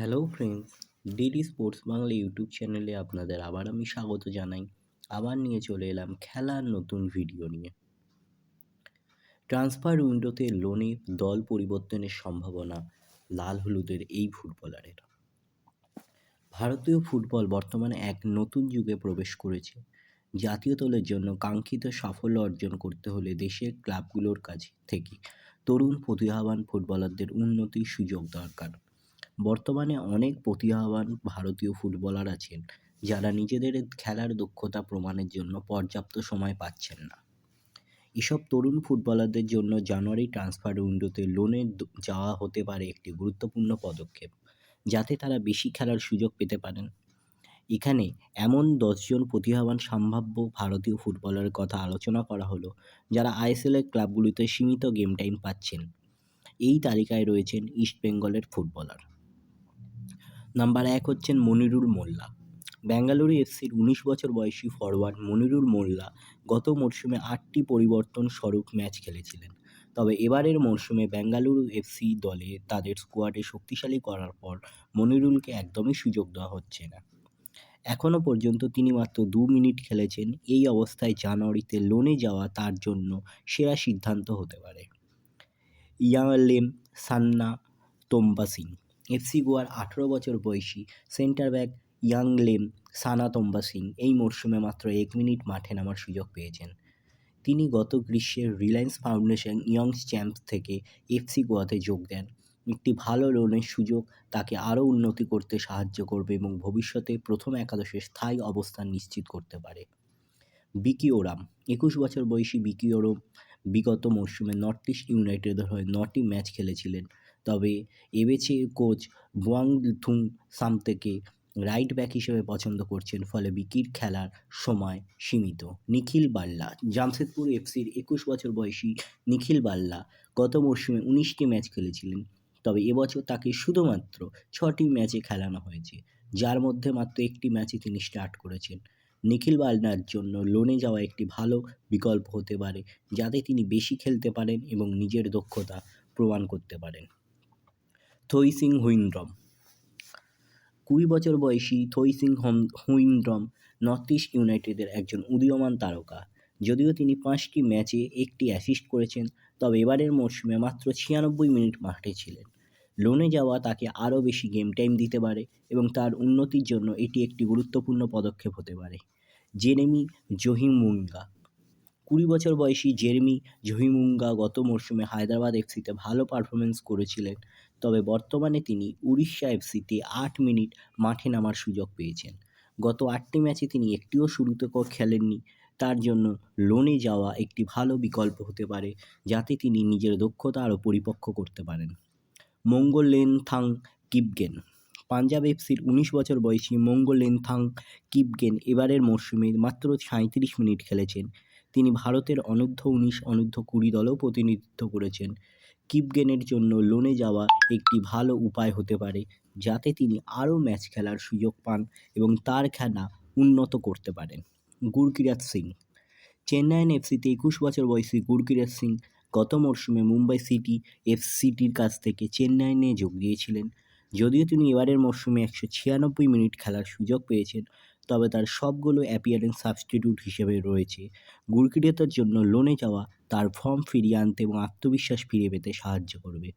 Hello friends DD sports Bangla YouTube চ্যানেলে আপনাদের আবার আমি স্বাগত জানাই। আবার নিয়ে চলে এলাম খেলার নতুন ভিডিও নিয়ে। ট্রান্সফার উইন্ডোতে লোনে দল পরিবর্তনের সম্ভাবনা লাল হলুদের এই ফুটবলারের ভারতীয় ফুটবল বর্তমানে এক নতুন যুগে প্রবেশ করেছে। জাতীয় দলের জন্য কাঙ্ক্ষিত সাফল্য অর্জন করতে হলে দেশের ক্লাবগুলোর কাছ থেকে তরুণ, প্রতিভাবান ফুটবলারদের উন্নতির সুযোগ দরকার। বর্তমানে অনেক প্রতিভাবান ভারতীয় ফুটবলার আছেন, যারা নিজেদের খেলার দক্ষতা প্রমাণের জন্য পর্যাপ্ত সময় পাচ্ছেন না। এসব তরুণ ফুটবলারদের জন্য জানুয়ারি ট্রান্সফার উইন্ডোতে লোনে যাওয়া হতে পারে একটি গুরুত্বপূর্ণ পদক্ষেপ, যাতে তারা বেশি খেলার সুযোগ পেতে পারেন। এখানে এমন দশজন প্রতিভাবান সম্ভাব্য ভারতীয় ফুটবলারের কথা আলোচনা করা হলো, যারা আইএসএলের ক্লাবগুলিতে সীমিত গেম টাইম পাচ্ছেন। এই তালিকায় রয়েছেন ইস্টবেঙ্গলের ফুটবলার নাম্বার এক হচ্ছেন মনিরুল মোল্লা। বেঙ্গালুরু এফসির উনিশ বছর বয়সী ফরওয়ার্ড মনিরুল মোল্লা গত মরশুমে আটটি পরিবর্তন স্বরূপ ম্যাচ খেলেছিলেন। তবে এবারের মরশুমে বেঙ্গালুরু এফসি দলে তাদের স্কোয়াডে শক্তিশালী করার পর মনিরুলকে একদমই সুযোগ দেওয়া হচ্ছে না। এখনও পর্যন্ত তিনি মাত্র দু মিনিট খেলেছেন, এই অবস্থায় জানুয়ারিতে লোনে যাওয়া তার জন্য সেরা সিদ্ধান্ত হতে পারে। ইয়ালেম সান্না তোম্বা সিং। এফসি গোয়ার আঠেরো বছর বয়সী সেন্টার ব্যাক ইয়াংলেম সানা তোম্বা সিং এই মরশুমে মাত্র এক মিনিট মাঠে নামার সুযোগ পেয়েছেন। তিনি গত গ্রীষ্মের রিলায়েন্স ফাউন্ডেশন ইয়ংস চ্যাম্পস থেকে এফসি গোয়াতে যোগ দেন। একটি ভালো লোনের সুযোগ তাকে আরও উন্নতি করতে সাহায্য করবে এবং ভবিষ্যতে প্রথম একাদশে স্থায়ী অবস্থান নিশ্চিত করতে পারে। বিকি ওরাম, একুশ বছর বয়সী বিকি ওরম বিগত মরশুমে নর্থ ইস্ট ইউনাইটেডের হয়ে নটি ম্যাচ খেলেছিলেন। তবে এবেছে কোচ বুয়াংথুং সামতেকে রাইট ব্যাক হিসেবে পছন্দ করছেন, ফলে বিকির খেলার সময় সীমিত। নিখিল বাল্লা, জামশেদপুর এফসির একুশ বছর বয়সী নিখিল বাল্লা গত মরশুমে উনিশটি ম্যাচ খেলেছিলেন, তবে এবছর তাকে শুধুমাত্র ছটি ম্যাচে খেলানো হয়েছে, যার মধ্যে মাত্র একটি ম্যাচে তিনি স্টার্ট করেছেন। নিখিল বালনার জন্য লোনে যাওয়া একটি ভালো বিকল্প হতে পারে, যাতে তিনি বেশি খেলতে পারেন এবং নিজের দক্ষতা প্রমাণ করতে পারেন। থই সিং হুইন্ড্রম। কুড়ি বছর বয়সী থই সিং হুইন্ড্রম নর্থ ইস্ট ইউনাইটেডের একজন উদীয়মান তারকা। যদিও তিনি পাঁচটি ম্যাচে একটি অ্যাসিস্ট করেছেন, তবে এবারের মরশুমে মাত্র ছিয়ানব্বই মিনিট মাঠে ছিলেন। লোনে যাওয়া তাকে আরও বেশি গেম টাইম দিতে পারে এবং তার উন্নতির জন্য এটি একটি গুরুত্বপূর্ণ পদক্ষেপ হতে পারে। জেরেমি জহিমুঙ্গা কুড়ি বছর বয়সী জেরমি জহিমুঙ্গা গত মরশুমে হায়দ্রাবাদ এফসিতে ভালো পারফরমেন্স করেছিলেন। তবে বর্তমানে তিনি উড়িষ্যা এফসিতে আট মিনিট মাঠে নামার সুযোগ পেয়েছেন। গত আটটি ম্যাচে তিনি একটিও শুরুতে খেলেননি। তার জন্য লোনে যাওয়া একটি ভালো বিকল্প হতে পারে, যাতে তিনি নিজের দক্ষতা আরও পরিপক্ক করতে পারেন। মঙ্গলেনথাং কিপগেন। পাঞ্জাব এফসির উনিশ বছর বয়সী মঙ্গলেনথাং কিপগেন এবারের মরশুমে মাত্র সাঁত্রিশ মিনিট খেলেছেন। তিনি ভারতের অনূর্ধ্ব উনিশ, অনূর্ধ্ব কুড়ি দলেও প্রতিনিধিত্ব করেছেন। কিপগেনের জন্য লোনে যাওয়া একটি ভালো উপায় হতে পারে, যাতে তিনি আরও ম্যাচ খেলার সুযোগ পান এবং তার খেলা উন্নত করতে পারেন। গুরকিরাত সিং, চেন্নাইন এফসিতে একুশ বছর বয়সী গুরকিরাত সিং গত মরশুমে মুম্বাই সিটি এফসিটির কাছ থেকে চেন্নাইনে যোগ দিয়েছিলেন। যদিও তিনি এবারের মরশুমে একশো ছিয়ানব্বই মিনিট খেলার সুযোগ পেয়েছেন তবে তার সবগুলো অ্যাপিয়ারেন্স সাবস্টিটিউট হিসেবে রয়েছে। গুরকিরাতের জন্য লোনে যাওয়া, তার ফর্ম ফিরিয়ে আনতে এবং আত্মবিশ্বাস ফিরে পেতে সাহায্য করবে।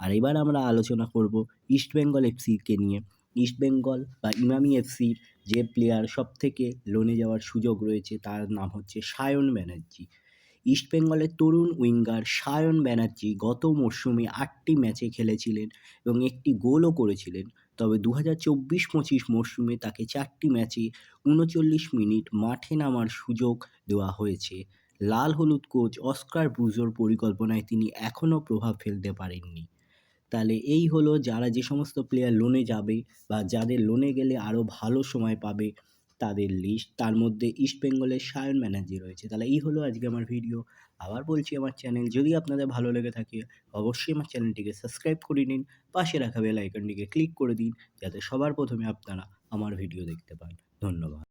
আর এবার আমরা আলোচনা করব ইস্টবেঙ্গল এফসিকে নিয়ে। ইস্টবেঙ্গল বা ইমামি এফসির যে প্লেয়ার সব থেকে লোনে যাওয়ার সুযোগ রয়েছে, তার নাম হচ্ছে সায়ন ব্যানার্জি ইস্টবেঙ্গলের তরুণ উইঙ্গার সায়ন ব্যানার্জি গত মরশুমে আটটি ম্যাচে খেলেছিলেন এবং একটি গোলও করেছিলেন। তবে দু হাজার চব্বিশ পঁচিশ মরশুমে তাকে চারটি ম্যাচে উনচল্লিশ মিনিট মাঠে নামার সুযোগ দেওয়া হয়েছে। লাল হলুদ কোচ অস্কার ব্রুজোর পরিকল্পনায় তিনি এখনও প্রভাব ফেলতে পারেননি। তাহলে এই হলো যারা যে সমস্ত প্লেয়ার লোনে যাবে বা যাদের লোনে গেলে আরও ভালো সময় পাবে তাদের লিস্ট তার মধ্যে ইস্ট বেঙ্গলের সায়ন ব্যানার্জি রয়েছে। তাহলে এই হলো আজকে আমার ভিডিও আবার বলছি আমার চ্যানেল যদি আপনাদের ভালো লেগে থাকে, অবশ্যই আমার চ্যানেলটিকে সাবস্ক্রাইব করে নিন, পাশে রাখা বেল আইকনটিকে ক্লিক করে দিন, যাতে সবার প্রথমে আপনারা আমার ভিডিও দেখতে পান। ধন্যবাদ।